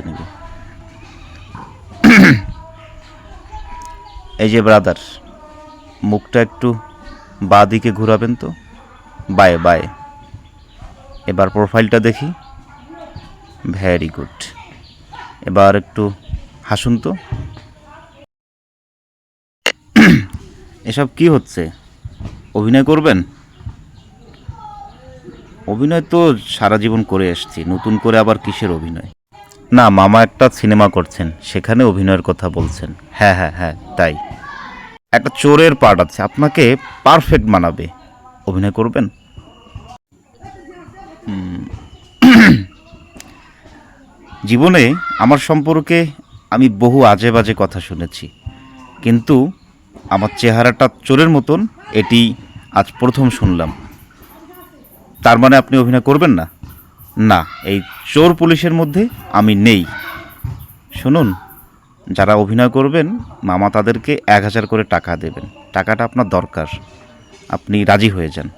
শিখে নেবে। এই যে ব্রাদার মুখটা একটু বাঁ দিকে ঘোরাবেন তো? বায়ে বায়ে এবার প্রোফাইলটা দেখি। ভেরি গুড এবার একটু হাসুন তো। এসব কি হচ্ছে? অভিনয় করবেন? অভিনয় তো সারা জীবন করে এসেছি, নতুন করে আবার কিসের অভিনয়? না, মামা একটা সিনেমা করছেন, সেখানে অভিনয়ের কথা বলছেন। হ্যাঁ হ্যাঁ হ্যাঁ তাই। একটা চোরের পার্ট আছে, আপনাকে পারফেক্ট মানাবে। অভিনয় করবেন? জীবনে আমার সম্পর্কে আমি বহু আজে বাজে কথা শুনেছি, কিন্তু আমার চেহারাটা চোরের মতন, এটি আজ প্রথম শুনলাম। তার মানে আপনি অভিনয় করবেন না? না, এই চোর পুলিশের মধ্যে আমি নেই। শুনুন, যারা অভিনয় করবেন, মামা তাদেরকে এক হাজার করে টাকা দেবেন। টাকাটা আপনার দরকার। আপনি রাজি হয়ে যান।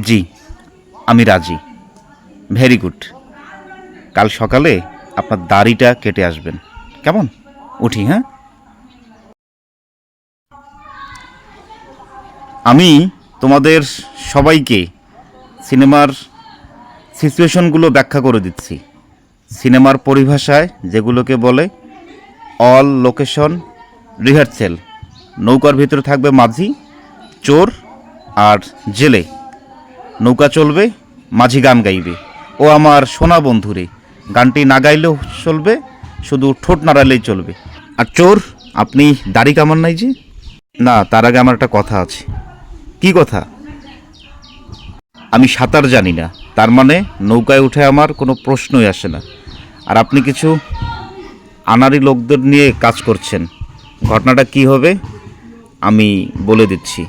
জি, আমি রাজি। Very good. কাল সকালে আপনার দাড়িটা কেটে আসবেন। কেমন? উঠি হ্যাঁ? আমি তোমাদের সবাইকে সিনেমার সিচুয়েশনগুলো ব্যাখ্যা করে দিচ্ছি। সিনেমার পরিভাষায় যেগুলোকে বলে অল লোকেশন, রিহার্সেল। নৌকার ভিতরে থাকবে মাঝি, চোর আর জেলে। নৌকা চলবে, মাঝি গান গাইবে। ও আমার সোনা বন্ধুরে, গানটি না গাইলেও চলবে, শুধু ঠোঁট নাড়ালেই চলবে। আর চোর, আপনি দাড়ি কামান নাই যে? না, তার আগে আমার একটা কথা আছে। কি কথা? আমি সাঁতার জানি না। তার মানে নৌকায় উঠে আমার কোনো প্রশ্নই আসে না। আর আপনি কিছু আনারি লোকদের নিয়ে কাজ করছেন। ঘটনাটা কি হবে? আমি বলে দিচ্ছি।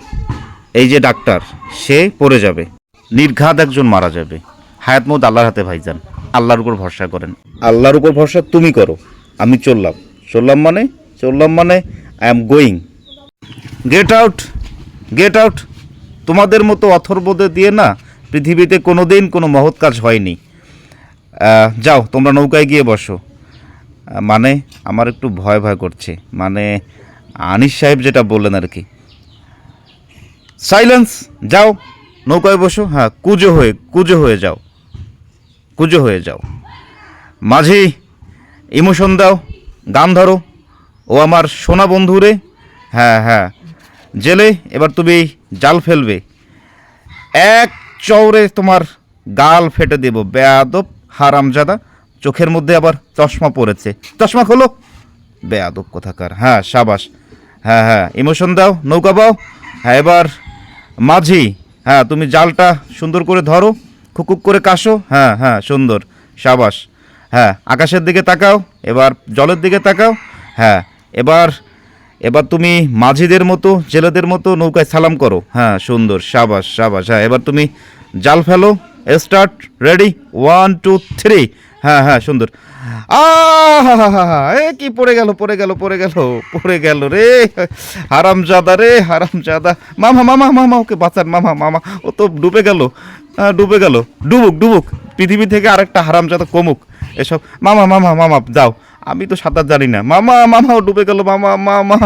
এই যে ডাক্তার, সে পড়ে যাবে। নির্ঘাত একজন মারা যাবে। হায়াত মত আল্লাহর হাতে ভাইজান। আল্লাহর উপর ভরসা করেন। আল্লাহর উপর ভরসা তুমি করো। আমি চললাম। চললাম মানে? চললাম মানে I am going get out get out তোমাদের মতো অথর্বদের দিয়ে না পৃথিবীতে কোনো দিন কোনো মহৎ কাজ হয়নি। যাও, তোমরা নৌকায় গিয়ে বসো। মানে আমার একটু ভয় ভয় করছে। মানে আনিস সাহেব যেটা বললেন আর কি। সাইলেন্স, যাও, নৌকায় বসো। হ্যাঁ কুজো হয়ে কুজো হয়ে যাও। কুজো হয়ে যাও। মাঝি, ইমোশন দাও, গান ধরো। ও আমার সোনা বন্ধুরে। হ্যাঁ হ্যাঁ। জেলে, এবার তুমি জাল ফেলবে। এক চৌরে তোমার গাল ফেটে দেব, বেয়াদব হারামজাদা। চোখের মধ্যে আবার চশমা পড়েছে। চশমা খোলো। বেয়াদব কোথাকার। হ্যাঁ সাবাস। হ্যাঁ হ্যাঁ ইমোশন দাও, নৌকা পাও হ্যাঁ এবার মাঝি। হ্যাঁ তুমি জালটা সুন্দর করে ধরো, খুকুক করে কাশো। হ্যাঁ হ্যাঁ সুন্দর, সাবাস। হ্যাঁ আকাশের দিকে তাকাও, এবার জলের দিকে তাকাও। হ্যাঁ এবার এবার তুমি মাঝিদের মতো জেলেদের মতো নৌকায় সালাম করো। হ্যাঁ সুন্দর সাবাস সাবাস। হ্যাঁ এবার তুমি জাল ফেলো start ready one two three হ্যাঁ হ্যাঁ সুন্দর। এ কি পড়ে গেল পড়ে গেল পড়ে গেল পড়ে গেল রে। হারামজাদা রে হারামজাদা। মামা মামা মামা ওকে বাঁচান মামা মামা। ও তো ডুবে গেল। আহ, ডুবে গেল। ডুবুক ডুবুক। পৃথিবী থেকে আরেকটা হারামজাদা কমুক। এসব মামা মামা মামা যাও। আমি তো সাঁতার জানি না। মামা মামা ডুবে গেল। মামা মামা।